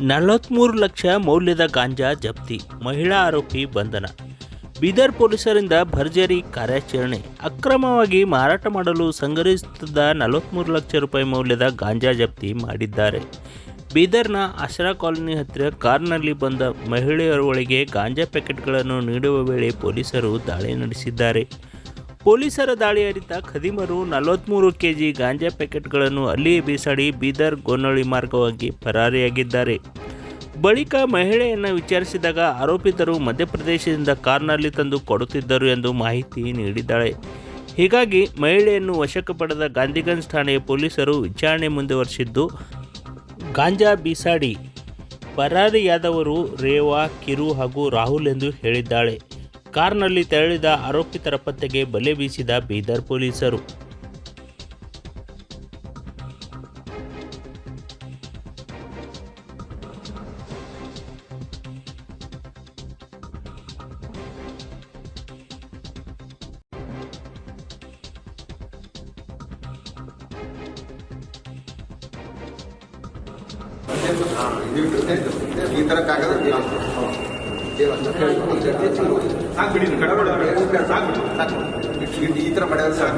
ನಲವತ್ತ್ಮೂರು ಲಕ್ಷ ಮೌಲ್ಯದ ಗಾಂಜಾ ಜಪ್ತಿ, ಮಹಿಳಾ ಆರೋಪಿ ಬಂಧನ. ಬೀದರ್ ಪೊಲೀಸರಿಂದ ಭರ್ಜರಿ ಕಾರ್ಯಾಚರಣೆ. ಅಕ್ರಮವಾಗಿ ಮಾರಾಟ ಮಾಡಲು ಸಂಗ್ರಹಿಸುತ್ತಿದ್ದ ನಲವತ್ತ್ಮೂರು ಲಕ್ಷ ರೂಪಾಯಿ ಮೌಲ್ಯದ ಗಾಂಜಾ ಜಪ್ತಿ ಮಾಡಿದ್ದಾರೆ. ಬೀದರ್ನ ಆಶ್ರಾ ಕಾಲೋನಿ ಹತ್ತಿರ ಕಾರ್ನಲ್ಲಿ ಬಂದ ಮಹಿಳೆಯರೊಳಗೆ ಗಾಂಜಾ ಪ್ಯಾಕೆಟ್ಗಳನ್ನು ನೀಡುವ ವೇಳೆ ಪೊಲೀಸರು ದಾಳಿ ನಡೆಸಿದ್ದಾರೆ. ಪೊಲೀಸರ ದಾಳಿ ಅರಿತ ಖದೀಮರು ನಲವತ್ತ್ಮೂರು ಕೆಜಿ ಗಾಂಜಾ ಪ್ಯಾಕೆಟ್ಗಳನ್ನು ಅಲ್ಲಿಯೇ ಬೀಸಾಡಿ ಬೀದರ್ ಗೋನಳ್ಳಿ ಮಾರ್ಗವಾಗಿ ಪರಾರಿಯಾಗಿದ್ದಾರೆ. ಬಳಿಕ ಮಹಿಳೆಯನ್ನು ವಿಚಾರಿಸಿದಾಗ ಆರೋಪಿತರು ಮಧ್ಯಪ್ರದೇಶದಿಂದ ಕಾರ್ನಲ್ಲಿ ತಂದು ಕೊಡುತ್ತಿದ್ದರು ಎಂದು ಮಾಹಿತಿ ನೀಡಿದ್ದಾಳೆ. ಹೀಗಾಗಿ ಮಹಿಳೆಯನ್ನು ವಶಕ್ಕೆ ಪಡೆದ ಗಾಂಧಿಗಂಜ್ ಠಾಣೆಯ ಪೊಲೀಸರು ವಿಚಾರಣೆ ಮುಂದುವರಿಸಿದ್ದು, ಗಾಂಜಾ ಬೀಸಾಡಿ ಪರಾರಿಯಾದವರು ರೇವಾ, ಕಿರು ಹಾಗೂ ರಾಹುಲ್ ಎಂದು ಹೇಳಿದ್ದಾಳೆ. ಕಾರ್ನಲ್ಲಿ ತೆರಳಿದ ಆರೋಪಿತರ ಪತ್ತೆಗೆ ಬಲೆ ಬೀಸಿದ ಬೀದರ್ ಪೊಲೀಸರು. ಈ ತರ ಕಾಗದ? ಈ ತರ ಮಾಡ್ಯಾರ ಸರ್